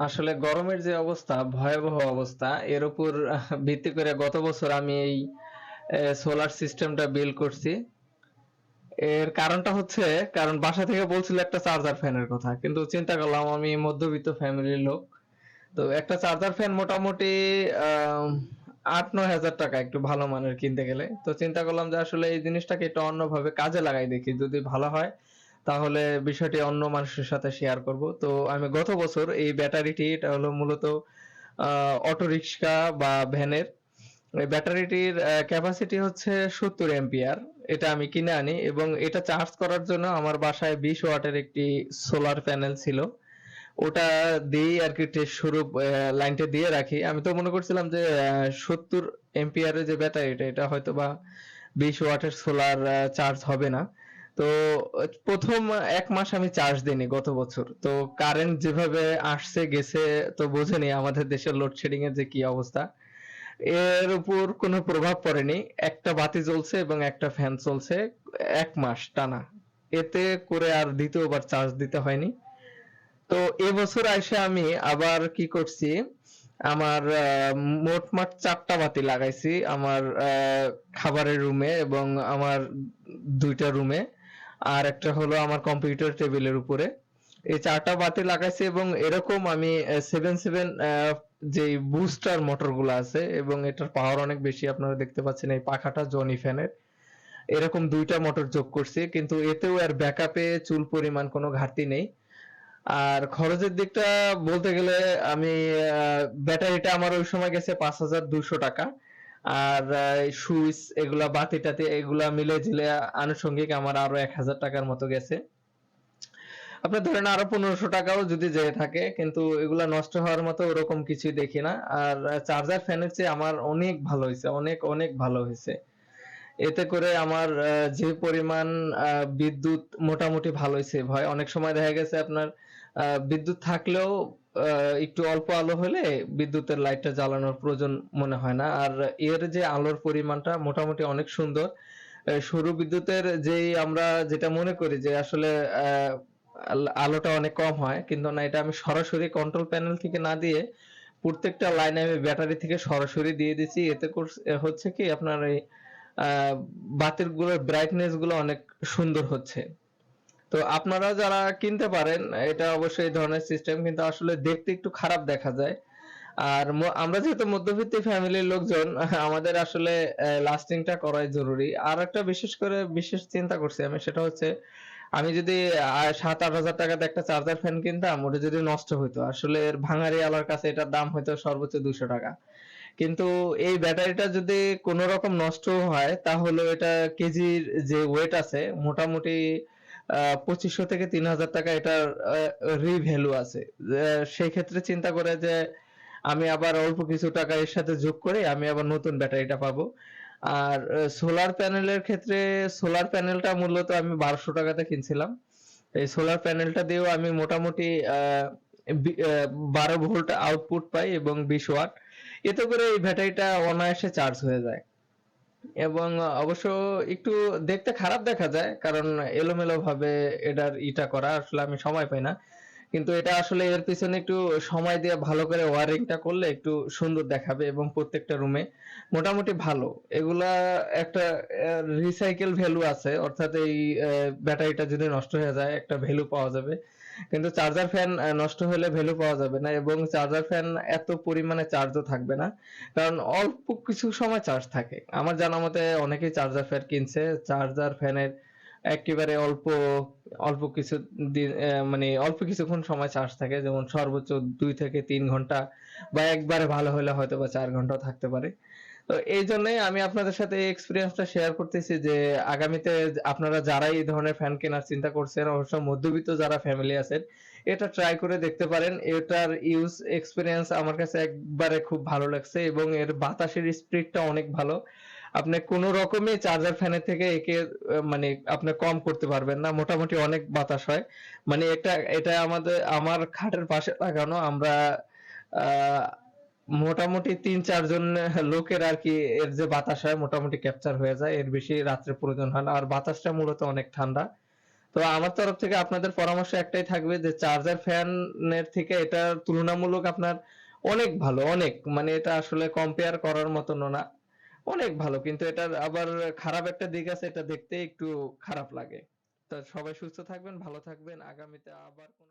আসলে গরমের যে অবস্থা, ভয়াবহ অবস্থা, এর উপর ভিত্তি করে গত বছর আমি এই সোলার সিস্টেমটা বিল করছি। এর কারণটা হচ্ছে, কারণ বাসা থেকে বলছিল একটা চার্জার ফ্যানের কথা, কিন্তু চিন্তা করলাম আমি মধ্যবিত্ত ফ্যামিলির লোক। তো একটা চার্জার ফ্যান মোটামুটি আট নয় হাজার টাকা একটু ভালো মানের কিনতে গেলে। তো চিন্তা করলাম যে আসলে এই জিনিসটাকে একটু অন্যভাবে কাজে লাগাই দেখি, যদি ভালো হয়। তাহলে বিষয়টি অন্য মানুষের সাথে শেয়ার করব। তো আমি গত বছর এই ব্যাটারিটি, এটা হলো মূলত অটো রিক্সা বা ভ্যানের ব্যাটারিটির ক্যাপাসিটি হচ্ছে সত্তর এম্পিয়ার এটা আমি কিনে আনি এবং এটা চার্জ করার জন্য আমার বাসায় বিশ ওয়াটের একটি সোলার প্যানেল ছিল। ওটা দিয়েই আর কি টেস্ট স্বরূপ লাইনটা দিয়ে রাখি। আমি তো মনে করছিলাম যে সত্তর এম্পিয়ারের যে ব্যাটারিটা, এটা হয়তো বা বিশ ওয়াটের সোলার চার্জ হবে না। তো, প্রথম এক মাস আমি চার্জ দিইনি গত বছর। তো কারেন্ট যেভাবে আসছে, গেছে, তো বোঝেনি আমাদের দেশের লোডশেডিং এর যে কি অবস্থা। এর উপর কোনো প্রভাব পড়েনি। একটা বাতি জ্বলছে এবং একটা ফ্যান চলছে এক মাস টানা। এতে করে আর দ্বিতীয়বার চার্জ দিতে হয়নি। তো এবছর এসে আমি আবার কি করছি, আমার মোটমাট চারটা বাতি লাগাইছি আমার খাবারের রুমে এবং আমার দুইটা রুমে আর একটা হলো আমার কম্পিউটার টেবিলের উপরে। এই চারটা বাতি লাগাইছি এবং এরকম আমি সেভেন সেভেন যে বুস্টার মোটরগুলো আছে এবং এটার পাওয়ার অনেক বেশি, আপনারা দেখতে পাচ্ছেন এই পাখাটা জনি ফ্যানের এরকম দুইটা মোটর যোগ করছি, কিন্তু এতেও আর ব্যাকআপে চুল পরিমাণ কোনো ঘাটতি নেই। আর খরচের দিকটা বলতে গেলে আমি ব্যাটারিটা আমার ওই সময় গেছে পাঁচ হাজার দুশো টাকা। আর সুইচ এগুলা বাতি টাতি এগুলা মিলে ঝিলে আনুষঙ্গিক আমার আরও এক হাজার টাকার মতো গেছে। আপনার ধরেন আরও পনেরোশো টাকাও যদি যেয়ে থাকে, কিন্তু এগুলা নষ্ট হওয়ার মতো ওরকম কিছুই দেখি না। আর চার্জার ফ্যানের চেয়ে আমার অনেক ভালো হয়েছে, অনেক অনেক ভালো হয়েছে। এতে করে আমার যে পরিমাণ বিদ্যুৎ মোটামুটি ভালো হয়েছে ভয় অনেক সময় দেখা গেছে আপনার বিদ্যুৎ থাকলেও একটু অল্প আলো হলে বিদ্যুতের লাইটটা জ্বালানোর প্রয়োজন মনে হয় না। আর এর যে আলোর পরিমাণটা মোটামুটি অনেক সুন্দর। সৌর বিদ্যুতের যেই আমরা যেটা মনে করি যে আসলে আলোটা অনেক কম হয়, কিন্তু না, এটা আমি সরাসরি কন্ট্রোল প্যানেল থেকে না দিয়ে প্রত্যেকটা লাইনে আমি ব্যাটারি থেকে সরাসরি দিয়ে দিচ্ছি। এতে হচ্ছে কি আপনার এই বাতিরগুলোর ব্রাইটনেসগুলো অনেক সুন্দর হচ্ছে। তো আপনারা যারা কিনতে পারেন, এটা অবশ্যই এই ধরনের সিস্টেম কিন্তু আসলে দেখতে একটু খারাপ দেখা যায়। আর আমরা যেহেতু মধ্যবিত্ত ফ্যামিলির লোকজন, আমাদের আসলে লাস্টিংটা করাই জরুরি। আর একটা বিশেষ করে বিশেষ চিন্তা করছি আমি, সেটা হচ্ছে, আমি যদি সাত আট হাজার টাকাতে একটা চার্জার ফ্যান কিনতাম, ওটা যদি নষ্ট হইতো, আসলে এর ভাঙারি আলার কাছে এটার দাম হয়তো সর্বোচ্চ দুশো টাকা। কিন্তু এই ব্যাটারিটা যদি কোনো রকম নষ্ট হয়, তাহলে এটা কেজির যে ওয়েট আছে, মোটামুটি পঁচিশশো থেকে তিন হাজার টাকা এটার রিভ্যালু আছে। সেই ক্ষেত্রে চিন্তা করে যে আমি আবার অল্প কিছু টাকা এর সাথে যোগ করে আমি আবার নতুন ব্যাটারিটা পাবো। আর সোলার প্যানেলের ক্ষেত্রে সোলার প্যানেলটা মূলত আমি বারোশো টাকাতে কিনছিলাম। এই সোলার প্যানেলটা দিয়েও আমি মোটামুটি বারো ভোল্ট আউটপুট পাই এবং বিশ ওয়াট। এতে করে এই ব্যাটারিটা অনায়াসে চার্জ হয়ে যায়। এবং অবশ্য একটু দেখতে খারাপ দেখা যায়, কারণ এলোমেলো ভাবে এটার ইটা করা আসলে আমি সময় পাই না। কিন্তু এটা আসলে এর পিছনে একটু সময় দিয়ে ভালো করে ওয়ারিংটা করলে একটু সুন্দর দেখাবে এবং প্রত্যেকটা রুমে মোটামুটি ভালো। এগুলা একটা রিসাইকেল ভ্যালু আছে, অর্থাৎ এই ব্যাটারিটা যদি নষ্ট হয়ে যায়, একটা ভ্যালু পাওয়া যাবে। কিন্তু চার্জার ফ্যান নষ্ট হলে ভ্যালু পাওয়া যাবে না এবং চার্জার ফ্যান এত পরিমাণে চার্জও থাকবে না। কারণ অল্প কিছু সময় চার্জ থাকে। আমার জানা মতে অনেকেই চার্জার ফ্যান কিনছে। চার্জার ফ্যানের একেবারে অল্প অল্প কিছু দিন মানে অল্প কিছুক্ষণ সময় চার্জ থাকে। যেমন সর্বোচ্চ দুই থেকে তিন ঘণ্টা বা একবারে ভালো হলে হয়তো বা চার ঘন্টাও থাকতে পারে। তো এই জন্যই আমি আপনাদের সাথে এই এক্সপিরিয়েন্সটা শেয়ার করতেছি যে আগামীতে আপনারা যারা এই ধরনের ফ্যান কেনার চিন্তা করছেন, অবশ্য মধ্যবিত্ত যারা ফ্যামিলি আছেন, এটা ট্রাই করে দেখতে পারেন। এটার ইউজ এক্সপিরিয়েন্স আমার কাছে একবারে খুব ভালো লাগছে এবং এর বাতাসের স্পিডটা অনেক ভালো। আপনি কোনো রকমই চার্জার ফ্যানের থেকে একে মানে আপনি কম করতে পারবেন না। মোটামুটি অনেক বাতাস হয়। মানে এটা এটা আমাদের, আমার খাটের পাশে লাগানো। আমরা মোটামুটি তিন চারজন লোকের আর কি এর যে বাতাস হয় মোটামুটি ক্যাপচার হয়ে যায়। এর বেশি রাত্রে প্রয়োজন হয় না। আর বাতাসটা মূলত অনেক ঠান্ডা। তো আমার তরফ থেকে আপনাদের পরামর্শ একটাই থাকবে যে চার্জার ফ্যানের থেকে এটা তুলনামূলক আপনার অনেক ভালো, অনেক। মানে এটা আসলে কম্পেয়ার করার মতন না। অনেক ভালো, কিন্তু এটার আবার খারাপ একটা দিক আছে, এটা দেখতে একটু খারাপ লাগে। তা সবাই সুস্থ থাকবেন, ভালো থাকবেন, আগামীতে আবার কোনো